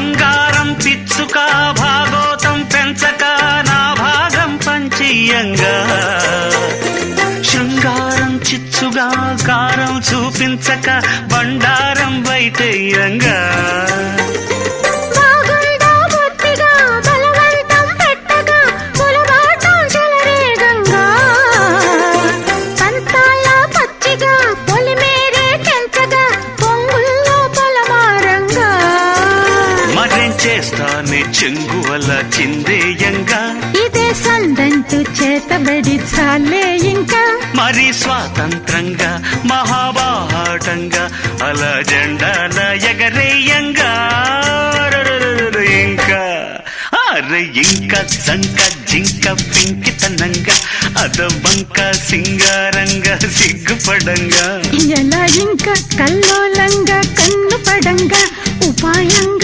బంగారం పిచ్చుక భాగోతం పెంచక నా భాగం పంచియంగా. శృంగారం చిచ్చుగా కారం చూపించక బండారం బయటయ్యంగా చేస్తానే చెంగువల చిందేయంగా. ఇదే సందంటూ చేతబడి చాలే ఇంకా. మరి స్వాతంత్రంగా మహాబాటంగా అలా జెండాల ఎగరేయంగా. ఇంకా అరే ఇంకా జంక జింక పింకితనంగా అదవంక సింగారంగా సిగ్గుపడంగా ఎలా ఇంకా కల్లోలంగా కన్ను పడంగా